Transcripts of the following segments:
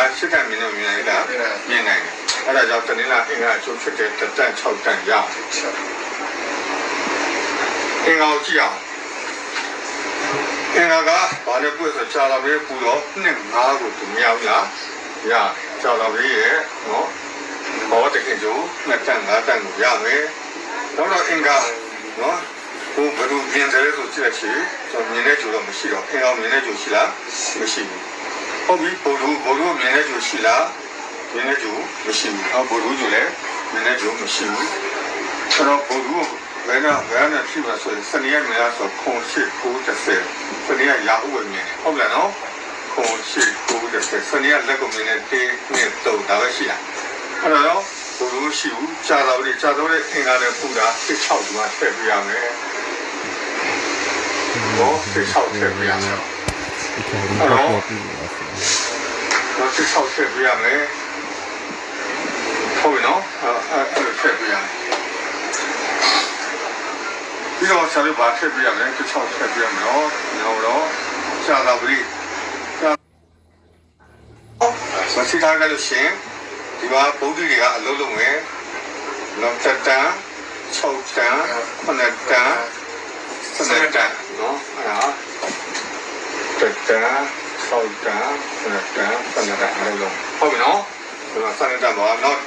ဒါရှစ်တန်မြင်လို့မြင်နိုင်လားမြင်နိုင်တယ်အဲ့ဒါကြောင့်တနင်္လာအင်္ဂါအကျိုးဖြစ်တဲ့တတန်6တန်ရအင်္ဂါကိုကြည့်အောင်အင်္ဂါကဘာလဲပြည့်ဆိုကြာလာပဲပူတော့နှစ်5ကိုသူမြောက်လားရကြာလာပဲရဲ့နော်ဘောတခင်ကျိုးနှစ်တန်5တန်ကိုရမယ်နောက်တော့အင်္ဂါနော်ဘုဘယ်လိုပြင်တယ်ဆိုကြည့်ရချင်ကျွန်တော်မြင်တဲ့ကျိုးတော့မရှိတော့အင်္ဂါမြင်တဲ့ကျိုးရှိလားမရှိဘူး ဟုတ်ပြီဘိုလ်တို့ဘိုလ်တို့မြင်တဲ့ကျိုးရှိလားမြင်တဲ့ကျိုးမရှိဘူးအော်ဘိုလ်တို့ကျိုးလည်းမြင်တဲ့ကျိုးမရှိဘူးဆိုတော့ဘိုလ်တို့ဘယ်ကဘယ်နဲ့ဖြစ်မှာဆိုရင်စနေရက်မြင်လားဆိုခုံရှိကို30စနေရက်ရာဥဝမြင်တယ်ဟုတ်လားနော်ခုံရှိကို30စနေရက်လက်ကိုမြင်တဲ့တင်းနဲ့တုံဒါပဲရှိလားအဲ့တော့ဘိုလ်တို့ရှိဘူးကြာတော်လေးကြာတော်လေးအင်္ဂါနဲ့ပူတာ16ဒီမှာထည့်ပြရမယ်ဟော16ထည့်ပြရမယ် ဒီကနေ့တော့ပြည့်ပါစေတော့စစ်ဆောက်ဆက်ပြရမယ်ဟုတ်ပြီနော်အဲ့အဲ့အဲ့လိုဆက်ပြရမယ်ပြီးတော့ဆက်ပြီးဘာဆက်ပြရမလဲစစ်ဆောက်ဆက်ပြရမယ်နော်နော်တော့စာသာပရိစာမရှိထားကြလို့ရှင်ဒီမှာဗုဒ္ဓတွေကအလုံးလုံးပဲနော်တက်တန်6တန်9တန်7တန်နော်အဲ့ဒါ တက်တန်6တန်9တန်7တန်အလုံးလုံးဟုတ်ပြီနော်ဒီမှာ7တန်ပါနော်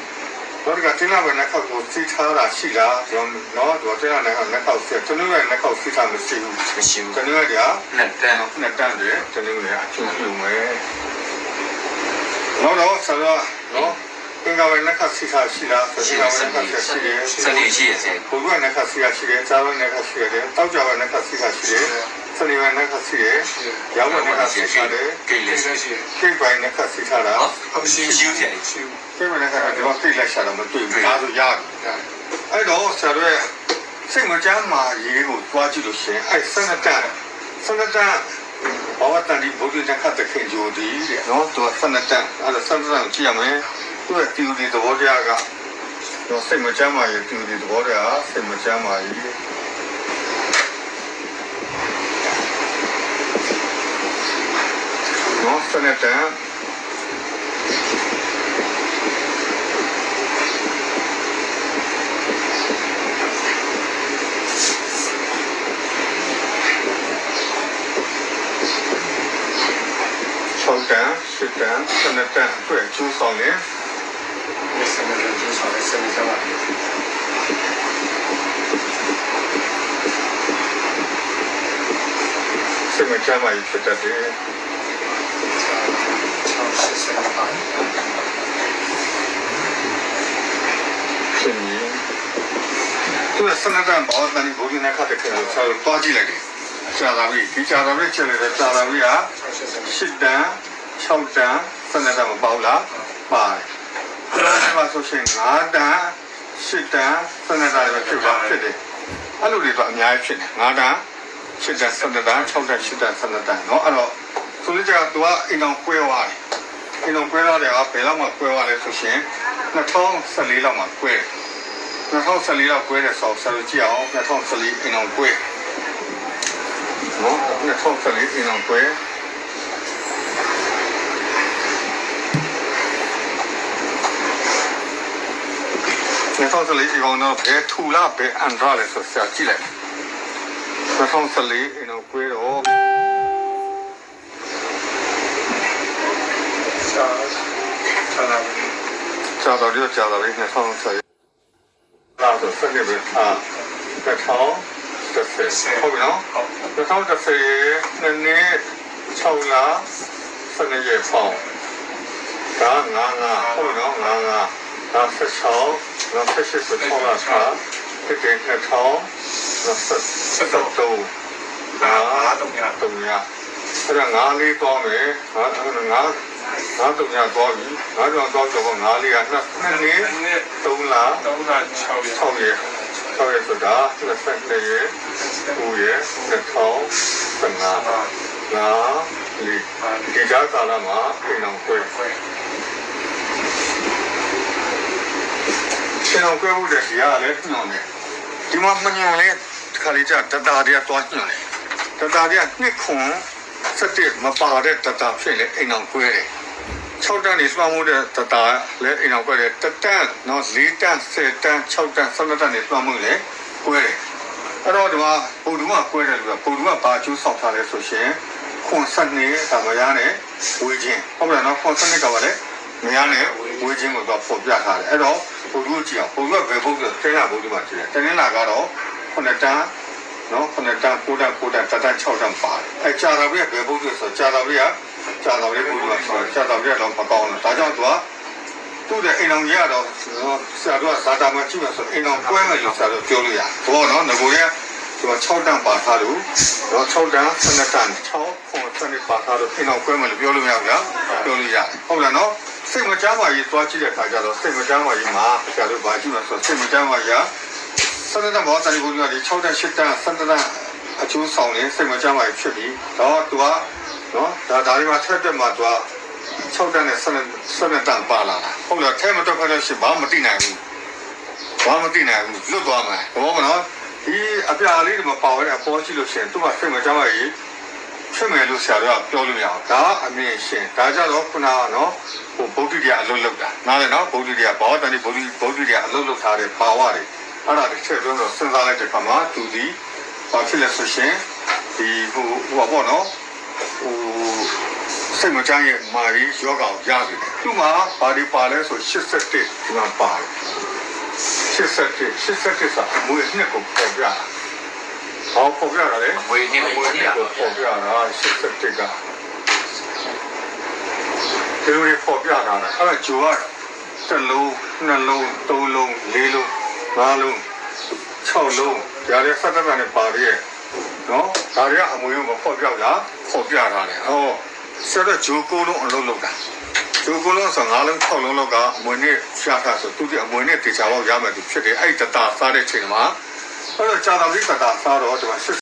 တော့ဒီကတင်းလာပဲနဲ့ခောက်ကိုစီထားတာရှိလားကျွန်တော်နော်ဒီတင်းလာနဲ့ခောက်နဲ့ခောက်ဆက်ကျွန်တော်ရဲ့နဲ့ခောက်စီထားမရှိဘူးမရှိဘူးကျွန်တော်ရဲ့ကနှစ်တန်းနှစ်တန်းတယ်ကျွန်တော်ရဲ့အချုံပြုံမယ်နော်တော့ဆရာနော်သင်္ကဝေနခစီထားရှိလားသင်္ကဝေနခစီရှိတယ်စနေရှိရစေဘုရားနခစီရရှိတယ်ဇာဝနခစီရတယ်တောက်ကြဝနခစီရရှိတယ် စနေဝနခစီရရောင်းဝနခစီရတယ်ကိလေသာကိပိုင်းနခစီထားတာဟုတ်ရှိရှိတယ်ကိပိုင်းနခကဒီမှာပြိလိုက်ရှာတော့မတွေ့ဘူးဒါဆိုရတယ်အဲ့တော့ဆရာရဲ့စိတ်မကြမ်းမာရေးကိုတွားကြည့်လို့ရှင်အဲ့စနတန်စနတန်ဘာဝတန်ဒီဘုရားခတ်တဲ့ခင်ဂျိုဒီတဲ့နော်သူစနတန်အဲ့ဒါစနတန်ကြည့်ရမယ်သူ့ရဲ့တီဒီသဘောတရားကတော့စိတ်မကြမ်းမာရေးတီဒီသဘောတရားစိတ်မကြမ်းမာရေး နော်စနတန်6တန်7တန်7တန်အတွက်ကျိုးဆောင်နေစနေနေ့ကျဆောင်းစနေနေ့ကစိတ်မချမ်းသာ ရေးဖြစ်တတ်တယ် ချောင်းစစ်စနေပိုင်း ဖြစ်နေသူကစနတန်ဘောတန်ဒီဘုရားနဲ့ခတ်တဲ့ခင်လို့ဆက်လို့တွားကြည့်လိုက်တယ်ဆရာတော်ကြီးဒီဆရာတော်ကြီးချက်နေတဲ့ဆရာတော်ကြီးက ချောင်းစစ်စနေ ရှစ်တန်6တန်စနတန်မပေါ့လားပါတယ်အဲမှာဆိုရှင်9တန်8တန်စနတန်ပဲဖြစ်ပါဖြစ်တယ်အဲ့လိုတွေတော့အများကြီးဖြစ်တယ်9တန်8တန်စနတန်6တန်8တန်စနတန်เนาะအဲ့တော့ဆိုလိုချင်တာ तू ကအိမ်အောင်ကွဲသွားတယ် အိမ်အောင်ကွဲသွားတယ်ကဘယ်လောက်မှကွဲသွားလဲဆိုရှင်2014လောက်မှကွဲတယ်2014လောက်ကွဲတဲ့ဆောက်ဆက်လို့ကြည့်အောင်2014အိမ်အောင်ကွဲနော်2014အိမ်အောင်ကွဲ2014ဒီကောင်တော့ဘယ်ထူလာဘယ်အန်ဒရာလဲဆိုဆရာကြည့်လိုက်2014အင်းတော့ကွေးတော့ ချာလာကြာတော်ရကြာတော်လေး2014လာဆိုစနေပဲအာ2010ဟုတ်ပြီနော်2010နှစ်နှစ်6လ7ရက်ဖောင်းဒါငါငါဟုတ်ပြီနော်ငါငါဒါ16နောက်ဆက်ရှိဆို6လစာဒီကနေ့2000နောက်ဆက်ဆက်တော့ဒါအားတော့ရတော့ရအဲ့ဒါငါးလေးပေါင်းမယ်ငါငါ ငါတော့ညတော့ပြီငါတော့တော့တော့ငါးလေးကနှစ်နှစ်နေ့နေ့3လတော့က6ရက်6ရက်6ရက်ဆိုတာ24ရက်9ရက်2015ငါလီဒီကြားကာလမှာအိမ်အောင်ကွဲအိမ်အောင်ကွဲမှုတဲ့ဒီကလည်းညွန်တယ်ဒီမှာမညွန်လေဒီခါလေးကျတတာတွေကတွားညွန်တယ်တတာတွေကနှစ်ခွန်စက်တက်မပါတဲ့တတာဖြစ်လေအိမ်အောင်ကွဲတယ် 6တန်းနေစွမ်းမှုတဲ့တတာလဲအိမ်အောင်ကွက်တယ်တတန်းနော်4တန်း10တန်း6တန်း12တန်းနေစွမ်းမှုလေကွဲတယ်အဲ့တော့ဒီမှာပုံတူကကွဲတယ်လို့ကပုံတူကဘာကျိုးဆောက်ထားလဲဆိုရှင်ခွန်ဆက်နေတာမရနဲ့ဝေချင်းဟုတ်လားနော်ခွန်ဆက်နေကပါလေမရနဲ့ဝေချင်းကိုတော့ပေါ်ပြထားတယ်အဲ့တော့ပုံတူကြည့်အောင်ပုံတူကဘယ်ပုံတူတင်းလာပုံတူမှာကြည့်တယ်တင်းလာကတော့9တန်းနော်9တန်း9တန်း9တန်းတတန်း6တန်းပါတယ်အဲကြာတာပြည့်ဘယ်ပုံတူဆိုကြာတာပြည့်က ကြာတာပြည့်ပုံတူကဆိုကြာတာပြည့်တော့မကောင်းဘူးဒါကြောင့်သူကသူ့တဲ့အိမ်အောင်ကြီးကတော့ဆရာတို့ကဇာတာမှာကြည့်မှဆိုအိမ်အောင်ကွဲမယ်လို့ဆရာတို့ပြောလို့ရတယ်ဘောနော်ငကိုရဲ့ဒီမှာ6တန်းပါထားလို့တော့6တန်း12တန်း6ခွန်12ပါထားလို့အိမ်အောင်ကွဲမယ်လို့ပြောလို့မရဘူးလားပြောလို့ရတယ်ဟုတ်လားနော်စိတ်မချမ်းပါကြီးသွားကြည့်တဲ့အခါကျတော့စိတ်မချမ်းပါကြီးမှာဆရာတို့ဘာကြည့်မှဆိုစိတ်မချမ်းပါကြီးကဆန္ဒတဘောတန်ကိုကြီးက6တန်း8တန်းဆန္ဒတအကျိုးဆောင်နေစိတ်မချမ်းပါဖြစ်ပြီးတော့သူက နော်ဒါဒါတွေမှာထက်တက်မှာသူက6တန်းနဲ့7 7တန်းပါလာတာဟုတ်လားထဲမတော့ခါလို့ရှိဘာမသိနိုင်ဘူးဘာမသိနိုင်ဘူးလွတ်သွားမှာဘောမနော်ဒီအပြာလေးတွေမပါဝဲအပေါ်ရှိလို့ရှိရင်သူကစိတ်မချမ်းပါကြီးဖြစ်မယ်လို့ဆရာတို့ကပြောလို့မရအောင်ဒါအမြင်ရှင်ဒါကြတော့ခုနကနော်ဟိုဗုဒ္ဓတရားအလုံးလောက်တာနားလည်နော်ဗုဒ္ဓတရားဘောတန်ဒီဗုဒ္ဓဗုဒ္ဓတရားအလုံးလောက်ထားတဲ့ဘာဝတွေအဲ့ဒါတစ်ချက်ပြောတော့စဉ်းစားလိုက်တဲ့အခါမှာသူဒီဘာဖြစ်လဲဆိုရှင်ဒီဟိုဟိုပါပေါ့နော်ဟို စိတ်မချမ်းရဲ့မာရီယောဂါကိုရပြီသူ့မှာဘာဒီပါလဲဆို87ဒီမှာပါတယ်87 87စာအမွေနှစ်ကိုပေါ်ပြတာဟောပေါ်ပြတာလေဝေနေအမွေဝေနှစ်ကိုပေါ်ပြတာ87ကဒီလိုပေါ်ပြတာလားအဲ့ဒါဂျိုကတစ်လုံးနှစ်လုံးသုံးလုံးလေးလုံးငါးလုံး6လုံးဒါတွေစက်တက်နဲ့ပါရဲ့နော်ဒါတွေကအမွေကိုမဖော်ပြတာဖော်ပြထားတယ်ဟော ဆက်တဲ့ဂျိုကိုလုံးအလုံးလုံးတာဂျိုကိုလုံးဆို9လုံး6လုံးလောက်ကအမွေနဲ့ရှားတာဆိုသူဒီအမွေနဲ့တေချာတော့ရမယ်သူဖြစ်တယ်အဲ့တတာစားတဲ့ချိန်မှာအဲ့တော့ကြာတော်လေးတတာစားတော့ဒီမှာ